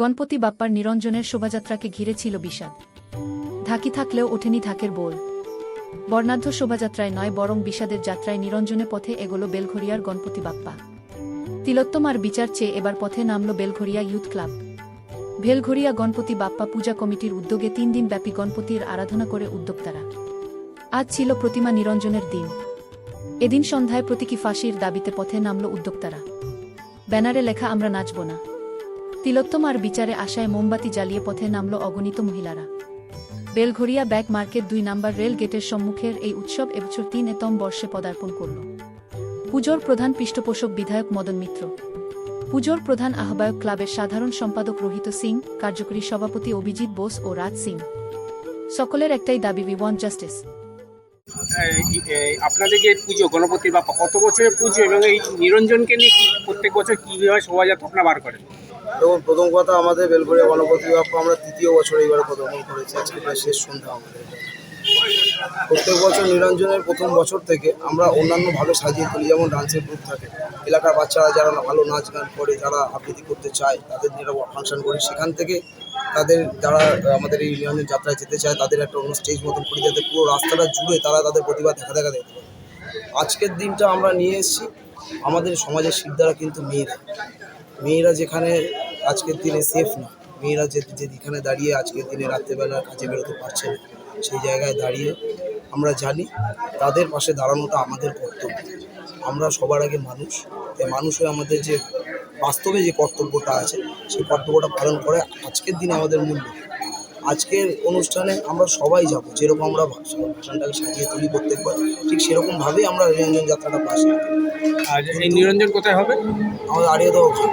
গণপতি বাপ্পার নিরঞ্জনের শোভাযাত্রাকে ঘিরে ছিল বিষাদ। ঢাকি থাকলেও ওঠেনি ঢাকের বোল। বর্ণাঢ্য শোভাযাত্রায় নয়, বরং বিষাদের যাত্রায় নিরঞ্জনে পথে এগোলো বেলঘরিয়ার গণপতি বাপ্পা। তিলোত্তমার বিচার চেয়ে এবার পথে নামল বেলঘরিয়া ইউথ ক্লাব। ভেলঘরিয়া গণপতি বাপ্পা পূজা কমিটির উদ্যোগে তিন দিন ব্যাপী গণপতির আরাধনা করে উদ্যোক্তারা। আজ ছিল প্রতিমা নিরঞ্জনের দিন। এদিন সন্ধ্যায় প্রতীকী ফাঁসির দাবিতে পথে নামল উদ্যোক্তারা। ব্যানারে লেখা, আমরা নাচব না। তিলোত্তমার বিচারে আশায় মোমবাতি জ্বালিয়ে পথে নামল অগণিত মহিলারা। বেলঘরিয়া ব্যাক মার্কেট দুই নাম্বার রেল গেটের সম্মুখের এই উৎসব এবছর তিন এতম বর্ষে পদার্পণ করল। পুজোর প্রধান পৃষ্ঠপোষক বিধায়ক মদন মিত্র। পুজোর প্রধান আহ্বায়ক ক্লাবের সাধারণ সম্পাদক রোহিত সিং, কার্যকরী সভাপতি অভিজিৎ বোস ও রাজ সিং। সকলের একটাই দাবি উই ওয়ান্ট জাস্টিস আপনাদের যে পুজো গণপতি বাপ্পা কত বছরের পুজো এবং এই নিরঞ্জনকে নিয়ে প্রত্যেক বছর কীভাবে শোভাযাত্রা আপনারা বার করেন? এবং প্রথম কথা আমাদের বেলঘরিয়া গণপতি বাপ্পা আমরা তৃতীয় বছর এইবারে পদার্পণ করেছি। আজকে প্রায় শেষ সন্ধ্যা আমাদের। প্রত্যেক বছর নিরঞ্জনের প্রথম বছর থেকে আমরা অন্যান্যভাবে সাজিয়ে তুলি, যেমন ডান্সের গ্রুপ থাকে। এলাকার বাচ্চারা যারা ভালো নাচ গান করে, যারা আবৃত্তি করতে চায়, তাদের নিয়ে ফাংশন করি। সেখান থেকে তাদের, যারা আমাদের এই নিরঞ্জন যাত্রায় যেতে চায়, তাদের একটা অন্য স্টেজ মতন করি, যাতে পুরো রাস্তাটা জুড়ে তারা তাদের প্রতিভা দেখা দেখা যেতে পারে। আজকের দিনটা আমরা নিয়ে এসেছি। আমাদের সমাজের শিরদারা কিন্তু মেয়েরা। মেয়েরা যেখানে আজকের দিনে সেফ না, মেয়েরা যে যেখানে দাঁড়িয়ে আজকের দিনে রাত্রেবেলা কাজে বেরোতে পারছে না, সেই জায়গায় দাঁড়িয়ে আমরা জানি তাদের পাশে দাঁড়ানোটা আমাদের কর্তব্য। আমরা সবার আগে মানুষ তাই মানুষ হয়ে আমাদের যে বাস্তবে যে কর্তব্যটা আছে, সেই কর্তব্যটা পালন করে আজকের দিনে আমাদের মূল্য আজকের অনুষ্ঠানে আমরা সবাই যাব যেরকম আমরা ভাষণটাকে সাজিয়ে তুলি প্রত্যেকবার ঠিক সেরকমভাবেই আমরা নিরঞ্জন যাত্রাটা পাশে আর এই নিরঞ্জন কোথায় হবে? আমাদের আড়িয়ে দেওয়া ভালো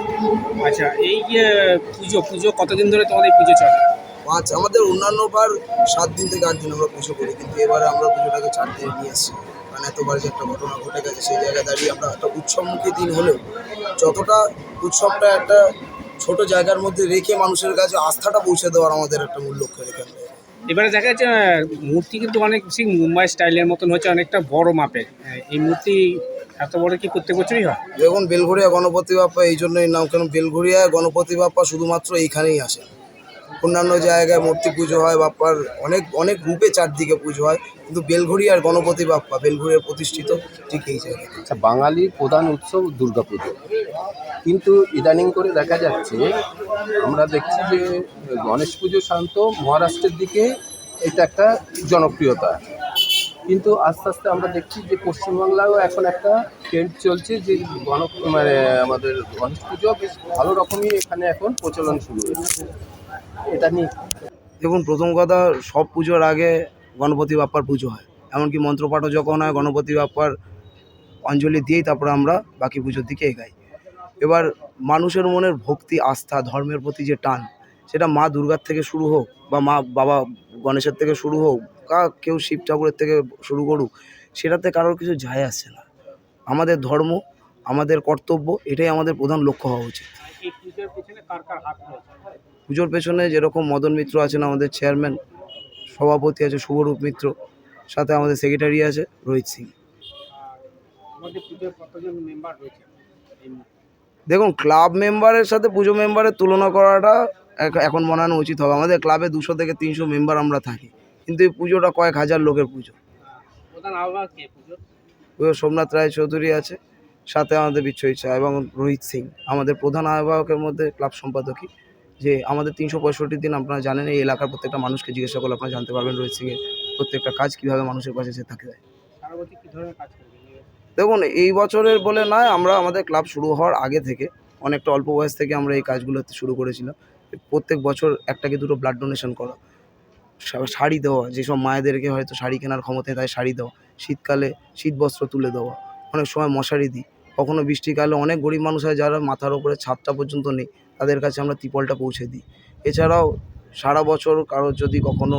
আচ্ছা এই যে পুজো পুজো কতদিন ধরে তোমাদের পুজো চলে? পাঁচ আমাদের অন্যান্য বার সাত দিন থেকে আট দিন আমরা পুজো করি কিন্তু এবারে আমরা পুজোটাকে চার দিন নিয়ে এসেছি। কারণ এতবার যে একটা ঘটনা ঘটে গেছে সেই জায়গায় দাঁড়িয়ে আমরা একটা উৎসবমুখী দিন হলেও যতটা উৎসবটা একটা ছোট জায়গার মধ্যে রেখে মানুষের কাছে আস্থাটা পৌঁছে দেওয়ার আমাদের একটা মূল লক্ষ্য রেখে এবারে দেখা যাচ্ছে মূর্তি কিন্তু অনেক বেশি মুম্বাই স্টাইলের মতন হচ্ছে অনেকটা বড় মাপের। এই মূর্তি এত বড় কি করতে বছরই হয়? দেখুন বেলঘরিয়া গণপতি বাপ্পা এই জন্যই নাম কেন বেলঘরিয়া গণপতি বাপ্পা শুধুমাত্র এইখানেই আসে অন্যান্য জায়গায় মূর্তি পুজো হয়, বাপ্পার অনেক অনেক রূপে চারদিকে পুজো হয়, কিন্তু বেলঘড়ি আর গণপতি বাপ্পা বেলঘরিয়ার প্রতিষ্ঠিত ঠিক এই জায়গায়। আচ্ছা বাঙালির প্রধান উৎসব দুর্গাপুজো কিন্তু ইদানিং করে দেখা যাচ্ছে, আমরা দেখছি যে গণেশ পুজো শান্ত, মহারাষ্ট্রের দিকে এটা একটা জনপ্রিয়তা। কিন্তু আস্তে আস্তে আমরা দেখছি যে পশ্চিমবাংলায়ও এখন একটা ট্রেন্ড চলছে যে গণ মানে আমাদের গণেশ পুজো বেশ ভালো রকমই এখানে এখন প্রচলন শুরু হয়েছে। এটা নিয়ে। দেখুন, প্রথম কথা, সব পুজোর আগে গণপতি বাপ্পার পুজো হয়। এমনকি মন্ত্রপাঠও যখন হয়, গণপতি বাপ্পার অঞ্জলি দিয়েই তারপরে আমরা বাকি পুজোর দিকে এগাই। এবার মানুষের মনের ভক্তি, আস্থা, ধর্মের প্রতি যে টান, সেটা মা দুর্গার থেকে শুরু হোক বা মা, বাবা গণেশের থেকে শুরু হোক কা কেউ শিব ঠাকুরের থেকে শুরু করুক, সেটাতে কারোর কিছু যায় আসছে না। আমাদের ধর্ম, আমাদের কর্তব্য, এটাই আমাদের প্রধান লক্ষ্য হওয়া উচিত। কার কার হাত রয়েছে? পুজোর পেছনে যেরকম মদন মিত্র আছেন আমাদের চেয়ারম্যান সভাপতি আছে শুভরূপ মিত্র সাথে আমাদের সেক্রেটারি আছে রোহিত সিং? দেখুন ক্লাব মেম্বারের সাথে পুজো মেম্বারের তুলনা করাটা এখন মনে উচিত হবে। আমাদের ক্লাবে দুশো থেকে তিনশো মেম্বার আমরা থাকি। কিন্তু এই পুজোটা কয়েক হাজার লোকের পুজো। সোমনাথ রায় চৌধুরী আছে। সাথে আমাদের বিচ্ছয় চা এবং রোহিত সিং আমাদের প্রধান আহ্বায়কের মধ্যে ক্লাব সম্পাদকই। যে আমাদের তিনশো পঁয়ষট্টি দিন আপনারা জানেন এই এলাকার প্রত্যেকটা মানুষকে জিজ্ঞাসা করলে আপনারা জানতে পারবেন রোহিত সিংয়ের প্রত্যেকটা কাজ কীভাবে মানুষের পাশে সে থাকে। কাজ দেখুন এই বছরের বলে নয় আমরা আমাদের ক্লাব শুরু হওয়ার আগে থেকে অনেকটা অল্প বয়স থেকে আমরা এই কাজগুলো শুরু করেছিলাম। প্রত্যেক বছর একটা কি দুটো ব্লাড ডোনেশন করা শাড়ি দেওয়া যেসব মায়েদেরকে হয়তো শাড়ি কেনার ক্ষমতায় তাই শাড়ি দেওয়া শীতকালে শীত বস্ত্র তুলে দেওয়া অনেক সময় মশারি দিই। কখনো বৃষ্টিকালে অনেক গরিব মানুষ হয় যারা মাথার ওপরে ছাদটা পর্যন্ত নেই তাদের কাছে আমরা ত্রিপলটা পৌঁছে দিই। এছাড়াও সারা বছর কারোর যদি কখনো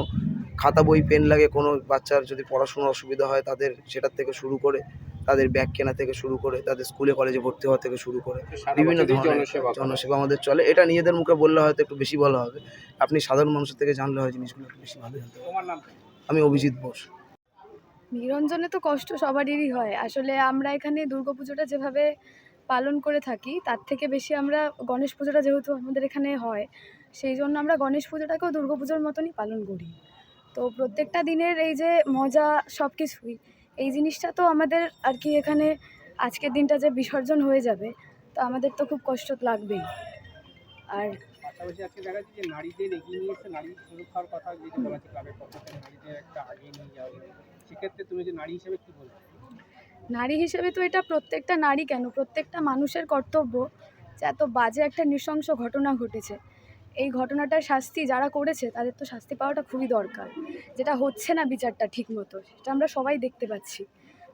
খাতা বই পেন লাগে কোনো বাচ্চার যদি পড়াশোনার অসুবিধা হয় তাদের সেটার থেকে শুরু করে তাদের ব্যাগ কেনা থেকে শুরু করে তাদের স্কুলে কলেজে ভর্তি হওয়া থেকে শুরু করে বিভিন্ন ধরনের জনসেবা আমাদের চলে। এটা নিজেদের মুখে বললে হয়তো একটু বেশি বলা হবে। আপনি সাধারণ মানুষের থেকে জানলে হয় জিনিসগুলো একটু বেশি ভালো জানতে আমি অভিজিৎ বোস। নিরঞ্জনে তো কষ্ট সবারই হয়। আসলে আমরা এখানে দুর্গাপুজোটা যেভাবে পালন করে থাকি, তার থেকে বেশি আমরা গণেশ পুজোটা যেহেতু আমাদের এখানে হয়, সেই জন্য আমরা গণেশ পুজোটাকেও দুর্গা পুজোর মতনই পালন করি। তো প্রত্যেকটা দিনের এই যে মজা সব কিছুই এই জিনিসটা তো আমাদের আর কি এখানে আজকের দিনটা যে বিসর্জন হয়ে যাবে, তো আমাদের তো খুব কষ্ট লাগবেই। আর পাশাপাশি আজকে দেখা যাচ্ছে যে নারীদের এগিয়ে নিয়ে এসে নারী সুরক্ষার কথা যেটা বলা হচ্ছে ক্লাবের পক্ষ থেকে নারীদের একটা আগিয়ে নিয়ে যাওয়া সেক্ষেত্রে তুমি যে নারী হিসেবে কি বলবে? নারী হিসেবে তো এটা প্রত্যেকটা নারী কেন? প্রত্যেকটা মানুষের কর্তব্য যে এত বাজে একটা নৃশংস ঘটনা ঘটেছে। এই ঘটনাটার শাস্তি যারা করেছে, তাদের তো শাস্তি পাওয়াটা খুবই দরকার। যেটা হচ্ছে না বিচারটা ঠিক মতো সেটা আমরা সবাই দেখতে পাচ্ছি।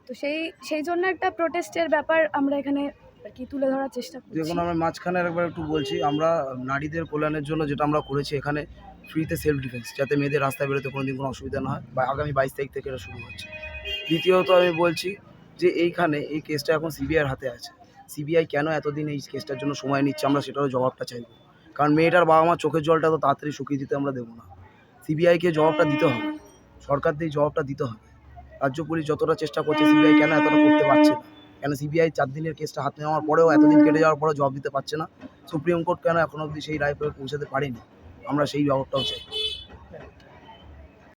তো সেই সেই জন্য একটা প্রোটেস্টের ব্যাপার আমরা এখানে আর কি তুলে ধরার চেষ্টা করছি? দেখুন, আমি মাঝখানে একবার একটু বলছি, আমরা নারীদের কল্যাণের জন্য যেটা আমরা করেছি এখানে ফ্রিতে সেলফ ডিফেন্স যাতে মেয়েদের রাস্তায় বেরোতে কোনো দিন কোনো অসুবিধা না হয়, বা আগামী বাইশ তারিখ থেকে এটা শুরু হচ্ছে। দ্বিতীয়ত আমি বলছি যে এইখানে এই কেসটা এখন সিবিআইয়ের হাতে আছে। সিবিআই কেন এতদিন এই কেসটার জন্য সময় নিচ্ছে, আমরা সেটারও জবাবটা চাইব। কারণ মেয়েটার বাবা মা চোখের জলটা তো তাড়াতাড়ি শুকিয়ে দিতে আমরা দেবো না। সিবিআইকে জবাবটা দিতে হবে। সরকার দিয়ে জবাবটা দিতে হবে। রাজ্য পুলিশ যতটা চেষ্টা করছে সিবিআই কেন এতটা করতে পারছে না? কেন সিবিআই চার দিনের কেসটা হাতে নেওয়ার পরেও এতদিন কেটে যাওয়ার পরেও জবাব দিতে পারছে না। সুপ্রিম কোর্ট কেন এখনও অবধি সেই রায় পৌঁছাতে পারেনি? আমরা সেই ব্যাপারটাও চাই।